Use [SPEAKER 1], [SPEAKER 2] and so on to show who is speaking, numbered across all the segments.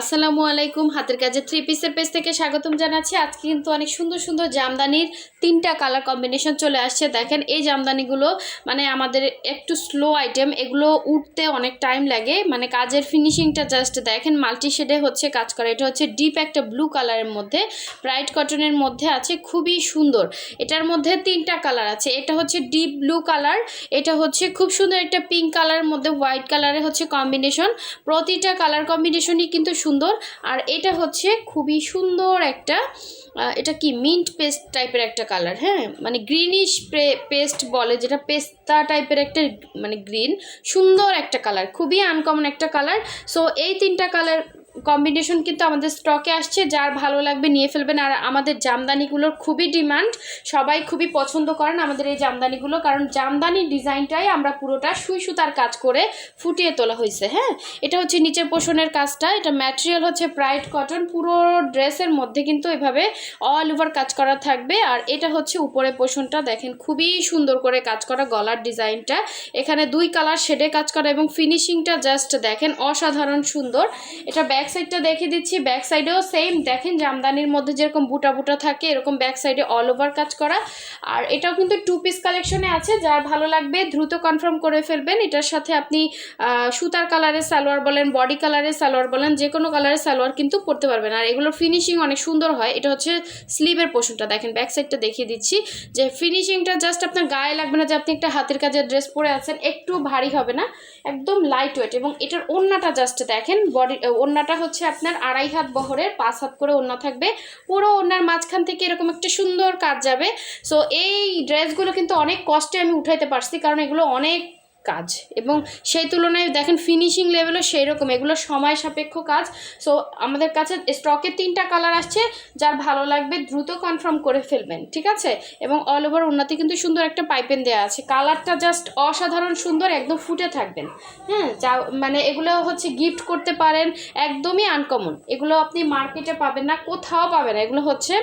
[SPEAKER 1] আসসালামু আলাইকুম। হাতের কাজে থ্রি পিসের পেজ থেকে স্বাগতম জানাচ্ছি। আজকে কিন্তু অনেক সুন্দর সুন্দর জামদানির তিনটা কালার কম্বিনেশন চলে আসছে। দেখেন, এই জামদানিগুলো মানে আমাদের একটু স্লো আইটেম এগুলো উঠতে অনেক টাইম লাগে। মানে কাজের ফিনিশিংটা জাস্ট দেখেন মাল্টি শেডে হচ্ছে কাজ করা। এটা হচ্ছে ডিপ একটা ব্লু কালারের মধ্যে ব্রাইট কটনের মধ্যে আছে, খুবই সুন্দর। এটার মধ্যে তিনটা কালার আছে। এটা হচ্ছে ডিপ ব্লু কালার এটা হচ্ছে খুব সুন্দর একটা পিঙ্ক কালারের মধ্যে হোয়াইট কালারের হচ্ছে কম্বিনেশন প্রতিটা কালার কম্বিনেশনই কিন্তু সুন্দর। আর এটা হচ্ছে খুবই সুন্দর একটা এটা কি মিন্ট পেস্ট টাইপের একটা কালার হ্যাঁ? মানে গ্রিনিশ পেস্ট বলে যেটা, পেস্তা টাইপের একটা মানে গ্রিন, সুন্দর একটা কালার, খুবই আনকমন একটা কালার। সো এই তিনটা কালার কম্বিনেশন কিন্তু আমাদের স্টকে আসছে, যার ভালো লাগবে নিয়ে ফেলবেন। আর আমাদের জামদানিগুলোর খুবই ডিমান্ড সবাই খুবই পছন্দ করেন আমাদের এই জামদানিগুলো, কারণ জামদানি ডিজাইনটাই আমরা পুরোটা সুই সুতার কাজ করে ফুটিয়ে তোলা হয়েছে হ্যাঁ? এটা হচ্ছে নিচের পোষণের কাজটা। এটা ম্যাটেরিয়াল হচ্ছে ব্রাইট কটন পুরো ড্রেসের মধ্যে কিন্তু এভাবে অল ওভার কাজ করা থাকবে। আর এটা হচ্ছে উপরে পোষণটা, দেখেন খুবই সুন্দর করে কাজ করা গলার ডিজাইনটা এখানে দুই কালার শেডে কাজ করা এবং ফিনিশিংটা জাস্ট দেখেন অসাধারণ সুন্দর। এটা ব্যাক সাইডটা দেখে দিচ্ছি। ব্যাক সাইডেও সেম দেখেন জামদানির মধ্যে যেরকম বুটা বুটা থাকে, এরকম ব্যাক সাইডে অল ওভার কাজ করা। আর এটাও কিন্তু টু পিস কালেকশনে আছে। যার ভালো লাগবে, দ্রুত কনফার্ম করে ফেলবেন। এটার সাথে আপনি সুতার কালারের সালোয়ার বলেন বডি কালারের সালোয়ার বলেন, যে কোনো কালারের সালোয়ার কিন্তু পরতে পারবেন। আর এগুলোর ফিনিশিং অনেক সুন্দর হয়। এটা হচ্ছে স্লিভের পোর্শনটা দেখেন ব্যাক সাইডটা দেখিয়ে দিচ্ছি। যে ফিনিশিংটা জাস্ট আপনার গায়ে লাগবে না যে আপনি একটা হাতের কাজের ড্রেস পরে আছেন। একটু ভারী হবে না। একদম লাইট ওয়েট এবং এটার ওড়নাটা জাস্ট দেখেন। বডি ওড়নাটা হচ্ছে আপনার আড়াই হাত বহরের, পাঁচ হাত করে ওড়না থাকবে। পুরো ওনার মাঝখান থেকে এরকম একটা সুন্দর কাজ যাবে। সো এই ড্রেসগুলো কিন্তু অনেক কষ্টে আমি উঠাইতে পারছি, কারণ এগুলো অনেক কাজ। এবং সেই তুলনায় দেখেন ফিনিশিং লেভেলও সেই রকম এগুলো সময় সাপেক্ষ কাজ। সো আমাদের কাছে স্টকে তিনটা কালার আসছে, যার ভালো লাগবে দ্রুত কনফার্ম করে ফেলবেন, ঠিক আছে? এবং অল ওভার উন্নতি কিন্তু সুন্দর একটা পাইপেন দেওয়া আছে। কালারটা জাস্ট অসাধারণ সুন্দর, একদম ফুটে থাকবেন। হ্যাঁ যা মানে এগুলো হচ্ছে গিফট করতে পারেন, একদমই আনকমন এগুলো আপনি মার্কেটে পাবেন না, কোথাও পাবেন এগুলো হচ্ছে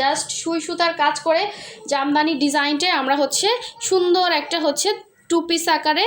[SPEAKER 1] জাস্ট সুই সুতার কাজ করে, জামদানি ডিজাইনটাই আমরা হচ্ছে সুন্দর একটা হচ্ছে টু পিস আকারে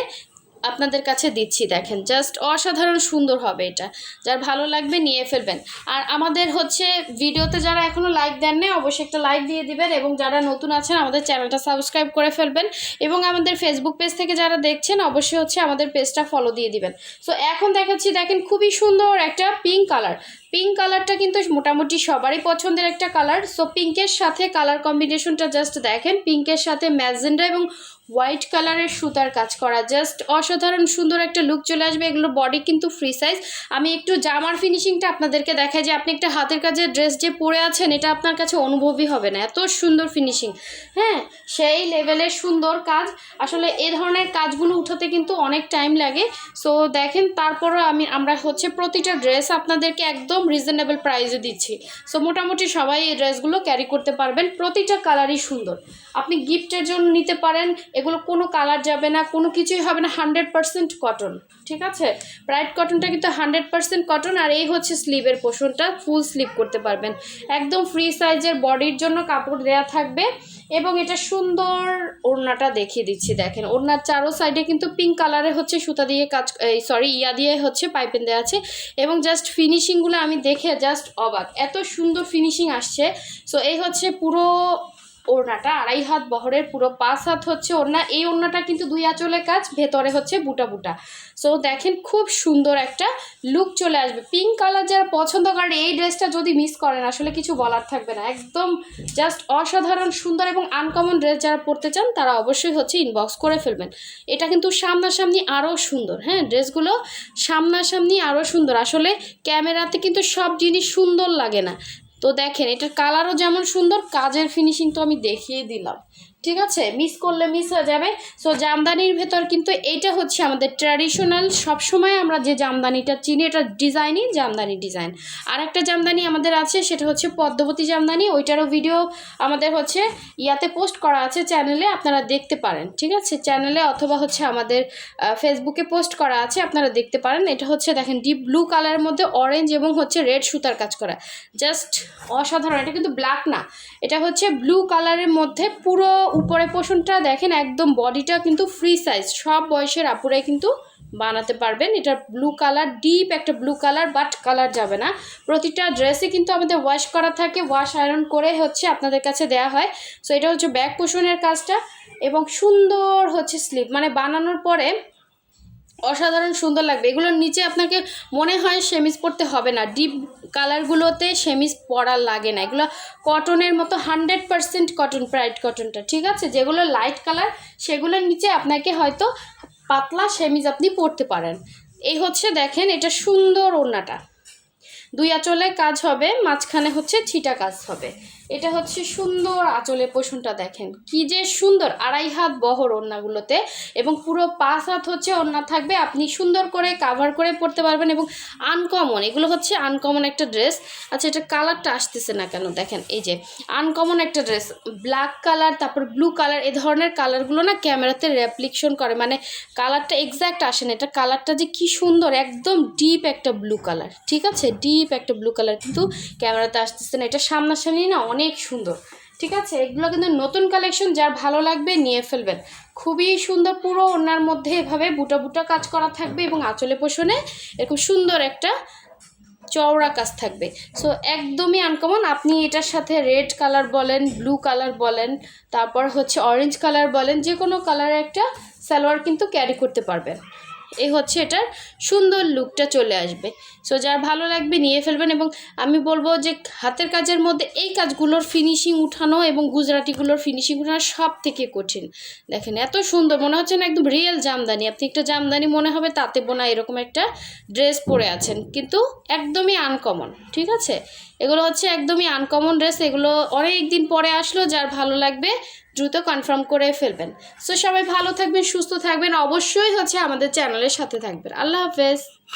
[SPEAKER 1] আপনাদের কাছে দিচ্ছি, দেখেন। জাস্ট অসাধারণ সুন্দর হবে এটা। যার ভালো লাগবে নিয়ে ফেলবেন। আর আমাদের হচ্ছে ভিডিওতে যারা এখনও লাইক দেন না অবশ্যই একটা লাইক দিয়ে দিবেন এবং যারা নতুন আছেন, আমাদের চ্যানেলটা সাবস্ক্রাইব করে ফেলবেন এবং আমাদের ফেসবুক পেজ থেকে যারা দেখছেন, অবশ্যই হচ্ছে আমাদের পেজটা ফলো দিয়ে দিবেন। সো এখন দেখাচ্ছি, দেখেন, খুবই সুন্দর একটা পিঙ্ক কালার পিঙ্ক কালারটা কিন্তু মোটামুটি সবারই পছন্দের একটা কালার সো পিঙ্কের সাথে কালার কম্বিনেশনটা জাস্ট দেখেন পিঙ্কের সাথে ম্যাজেন্ডা এবং হোয়াইট কালারের সুতার কাজ করা জাস্ট অসাধারণ সুন্দর একটা লুক চলে আসবে, এগুলো বডি কিন্তু ফ্রি সাইজ আমি একটু জামার ফিনিশিংটা আপনাদেরকে দেখাই, যে আপনি একটা হাতের কাজের ড্রেস যে পরে আছেন, এটা আপনার কাছে অনুভবই হবে না, এত সুন্দর ফিনিশিং হ্যাঁ সেই লেভেলের সুন্দর কাজ, আসলে এ ধরনের কাজগুলো উঠাতে কিন্তু অনেক টাইম লাগে। সো দেখেন, তারপরও আমি, আমরা হচ্ছে প্রতিটা ড্রেস আপনাদেরকে একদম রিজনেবল প্রাইসে দিচ্ছি। সো মোটামুটি সবাই এই ড্রেসগুলো ক্যারি করতে পারবেন। প্রতিটা কালারই সুন্দর। আপনি গিফটের জন্য নিতে পারেন। এগুলো কোনো কালার যাবে না, কোনো কিছুই হবে না। হান্ড্রেড পারসেন্ট কটন ঠিক আছে? ব্রাইট কটনটা কিন্তু হান্ড্রেড পারসেন্ট কটন আর এই হচ্ছে স্লিভের পোষণটা ফুল স্লিভ করতে পারবেন। একদম ফ্রি সাইজের বডির জন্য কাপড় দেয়া থাকবে। এবং এটা সুন্দর ওড়নাটা দেখিয়ে দিচ্ছি, দেখেন। ওড়নার চারো সাইডে কিন্তু পিঙ্ক কালারে হচ্ছে সুতা দিয়ে কাজ, এই সরি ইয়া দিয়ে হচ্ছে পাইপেন দেওয়া আছে। এবং জাস্ট ফিনিশিংগুলো আমি দেখে জাস্ট অবাক। এত সুন্দর ফিনিশিং আসছে। সো এই হচ্ছে পুরো ওড়নাটা আড়াই হাত বহরের পুরো পাঁচ হাত হচ্ছে ওড়না। এই ওড়নাটা কিন্তু দুই আঁচলের কাজ, ভেতরে হচ্ছে বুটা বুটা। সো দেখেন খুব সুন্দর একটা লুক চলে আসবে। পিঙ্ক কালার যারা পছন্দ করেন, এই ড্রেসটা যদি মিস করেন, আসলে কিছু বলার থাকবে না। একদম জাস্ট অসাধারণ, সুন্দর এবং আনকমন ড্রেস যারা পরতে চান, তারা অবশ্যই হচ্ছে ইনবক্স করে ফেলবেন। এটা কিন্তু সামনাসামনি আরও সুন্দর হ্যাঁ? ড্রেসগুলো সামনাসামনি আরও সুন্দর। আসলে ক্যামেরাতে কিন্তু সব জিনিস সুন্দর লাগে না। তো দেখেন এটার কালারও যেমন সুন্দর কাজের ফিনিশিং তো আমি দেখিয়ে দিলাম। ঠিক আছে? মিস করলে মিস হয়ে যাবে। সো জামদানির ভেতর কিন্তু এইটা হচ্ছে আমাদের ট্র্যাডিশনাল সবসময় আমরা যে জামদানিটা চিনি, এটা ডিজাইনই জামদানি ডিজাইন আর একটা জামদানি আমাদের আছে, সেটা হচ্ছে পদ্মবতী জামদানি। ওইটারও ভিডিও আমাদের হচ্ছে ইয়াতে পোস্ট করা আছে চ্যানেলে আপনারা দেখতে পারেন। ঠিক আছে? চ্যানেলে অথবা হচ্ছে আমাদের ফেসবুকে পোস্ট করা আছে, আপনারা দেখতে পারেন। এটা হচ্ছে দেখেন ডিপ ব্লু কালারের মধ্যে অরেঞ্জ এবং হচ্ছে রেড সুতার কাজ করা। জাস্ট অসাধারণ, এটা কিন্তু ব্ল্যাক না। এটা হচ্ছে ব্লু কালারের মধ্যে পুরো উপরে পোষণটা দেখেন, একদম বডিটা কিন্তু ফ্রি সাইজ সব বয়সের আপুরাই কিন্তু বানাতে পারবেন। এটা ব্লু কালার ডিপ একটা ব্লু কালার বাট কালার যাবে না। প্রতিটা ড্রেসে কিন্তু আমাদের ওয়াশ করা থাকে। ওয়াশ আয়রন করে হচ্ছে আপনাদের কাছে দেয়া হয়। সো এটা হচ্ছে ব্যাক পোষণের কাজটা। এবং সুন্দর হচ্ছে স্লিপ মানে বানানোর পরে অসাধারণ সুন্দর লাগবে। এগুলোর নিচে আপনাকে মনে হয় সেমিজ পরতে হবে না। ডিপ কালারগুলোতে সেমিজ পরা লাগে না। এগুলো কটনের মতো হান্ড্রেড পারসেন্ট কটন, প্রাইড কটনটা, ঠিক আছে? যেগুলো লাইট কালার, সেগুলোর নিচে আপনাকে হয়তো পাতলা সেমিজ আপনি পরতে পারেন। এই হচ্ছে দেখেন, এটা সুন্দর ওড়নাটা। দুই আঁচলে কাজ হবে, মাঝখানে হচ্ছে ছিটা কাজ হবে। এটা হচ্ছে সুন্দর আঁচলে পোষণটা দেখেন। কি যে সুন্দর, আড়াই হাত বহর ওড়নাগুলোতে এবং পুরো পাঁচ হাত হচ্ছে ওড়না থাকবে। আপনি সুন্দর করে কাভার করে পরতে পারবেন এবং আনকমন এগুলো হচ্ছে আনকমন একটা ড্রেস আচ্ছা এটা কালারটা আসতেছে না কেন? দেখেন, এই যে আনকমন একটা ড্রেস ব্ল্যাক কালার তারপর ব্লু কালার এই ধরনের কালারগুলো না ক্যামেরাতে রেপ্লিকশন করে। মানে কালারটা এক্স্যাক্ট আসে না। এটা কালারটা যে কি সুন্দর, একদম ডিপ একটা ব্লু কালার ঠিক আছে? ডিপ একটা ব্লু কালার কিন্তু ক্যামেরাতে আসতেছে না। এটা সামনাসামনি না অনেক সুন্দর। ঠিক আছে? এগুলো কিন্তু নতুন কালেকশন যার ভালো লাগবে নিয়ে ফেলবেন। খুবই সুন্দর পুরো ওনার মধ্যে এভাবে বুটা বুটা কাজ করা থাকবে এবং আঁচলে পোষণে এরকম সুন্দর একটা চওড়া কাজ থাকবে। সো একদমই আনকমন আপনি এটার সাথে রেড কালার বলেন ব্লু কালার বলেন, তারপর হচ্ছে অরেঞ্জ কালার বলেন যে কোনো কালারের একটা সালোয়ার কিন্তু ক্যারি করতে পারবেন। এই হচ্ছে এটার সুন্দর লুকটা চলে আসবে। সো যার ভালো লাগবে নিয়ে ফেলবেন এবং আমি বলব যে হাতের কাজের মধ্যে এই কাজগুলোর ফিনিশিং উঠানো এবং গুজরাটিগুলোর ফিনিশিং উঠানো সব থেকে কঠিন। দেখেন, এত সুন্দর, মনে হচ্ছে না একদম রিয়েল জামদানি। আপনি একটা জামদানি মনে হবে তাতে বোনা এরকম একটা ড্রেস পরে আছেন। কিন্তু একদমই আনকমন ঠিক আছে? এগুলো হচ্ছে একদমই আনকমন ড্রেস এগুলো অনেক দিন পরে আসলো, যার ভালো লাগবে দ্রুত কনফার্ম করে ফেলবেন। সো সবাই ভালো থাকবেন, সুস্থ থাকবেন। অবশ্যই হচ্ছে আমাদের চ্যানেলের সাথে থাকবেন। আল্লাহ হাফেজ।